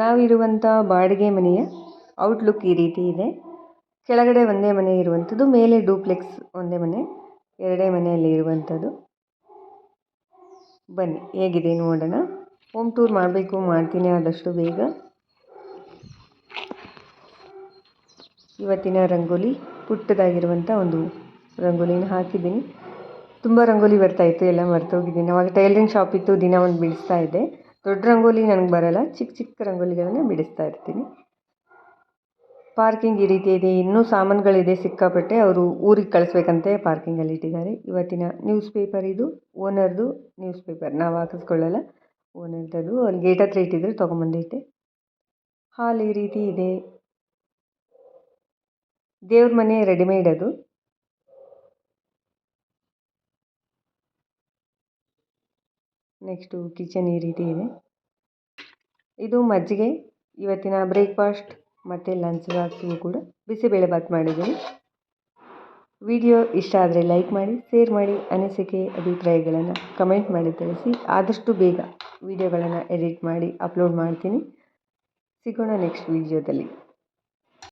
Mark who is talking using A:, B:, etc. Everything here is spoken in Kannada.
A: ನಾವಿರುವಂಥ ಬಾಡಿಗೆ ಮನೆಯ ಔಟ್ಲುಕ್ ಈ ರೀತಿ ಇದೆ. ಕೆಳಗಡೆ ಒಂದೇ ಮನೆ ಇರುವಂಥದ್ದು, ಮೇಲೆ ಡೂಪ್ಲೆಕ್ಸ್ ಒಂದೇ ಮನೆ, ಎರಡೇ ಮನೆಯಲ್ಲಿ ಇರುವಂಥದ್ದು. ಬನ್ನಿ, ಹೇಗಿದೆ ನೋಡೋಣ. ಹೋಮ್ ಟೂರ್ ಮಾಡಬೇಕು, ಮಾಡ್ತೀನಿ ಆದಷ್ಟು ಬೇಗ. ಇವತ್ತಿನ ರಂಗೋಲಿ ಪುಟ್ಟದಾಗಿರುವಂಥ ಒಂದು ರಂಗೋಲಿನ ಹಾಕಿದ್ದೀನಿ. ತುಂಬ ರಂಗೋಲಿ ಬರ್ತಾಯಿತ್ತು ಎಲ್ಲ ಮರ್ತೋಗಿದ್ದೀನಿ. ಅವಾಗ ಟೈಲರಿಂಗ್ ಶಾಪ್ ಇತ್ತು, ದಿನ ಒಂದು ಬಿಡಿಸ್ತಾ ಇದ್ದೆ ದೊಡ್ಡ ರಂಗೋಲಿ ನನಗೆ ಬರೋಲ್ಲ, ಚಿಕ್ಕ ಚಿಕ್ಕ ರಂಗೋಲಿಗಳನ್ನು ಬಿಡಿಸ್ತಾ ಇರ್ತೀನಿ. ಪಾರ್ಕಿಂಗ್ ಈ ರೀತಿ ಇದೆ, ಇನ್ನೂ ಸಾಮಾನುಗಳಿದೆ ಸಿಕ್ಕಾಪಟ್ಟೆ, ಅವರು ಊರಿಗೆ ಕಳಿಸ್ಬೇಕಂತೆ ಪಾರ್ಕಿಂಗಲ್ಲಿ ಇಟ್ಟಿದ್ದಾರೆ. ಇವತ್ತಿನ ನ್ಯೂಸ್ ಪೇಪರ್ ಇದು, ಓನರ್ದು ನ್ಯೂಸ್ ಪೇಪರ್, ನಾವು ಹಾಕಿಸ್ಕೊಳ್ಳಲ್ಲ, ಓನರ್ದದು. ಅಲ್ಲಿ ಗೇಟ್ ಹತ್ರ ಇಟ್ಟಿದ್ರು ತೊಗೊಂಬಂದಿಟ್ಟೆ ಹಾಲ್ ಈ ರೀತಿ ಇದೆ. ದೇವ್ರ ಮನೆ ರೆಡಿಮೇಡ್ ಅದು. ನೆಕ್ಸ್ಟು ಕಿಚನ್ ಈ ರೀತಿ ಇದೆ. ಇದು ಮಜ್ಜಿಗೆ, ಇವತ್ತಿನ ಬ್ರೇಕ್ಫಾಸ್ಟ್ ಮತ್ತು ಲಂಚ್ ಬಾಕ್ಸಿಗೂ ಕೂಡ ಬಿಸಿಬೇಳೆಭಾತ್ ಮಾಡಿದ್ದೀನಿ. ವಿಡಿಯೋ ಇಷ್ಟ ಆದರೆ ಲೈಕ್ ಮಾಡಿ, ಶೇರ್ ಮಾಡಿ, ಅನಿಸಿಕೆ, ಅಭಿಪ್ರಾಯಗಳನ್ನು ಕಮೆಂಟ್ ಮಾಡಿ ತಿಳಿಸಿ. ಆದಷ್ಟು ಬೇಗ ವಿಡಿಯೋಗಳನ್ನು ಎಡಿಟ್ ಮಾಡಿ, ಅಪ್ಲೋಡ್ ಮಾಡ್ತೀನಿ. ಸಿಗೋಣ ನೆಕ್ಸ್ಟ್ ವಿಡಿಯೋದಲ್ಲಿ.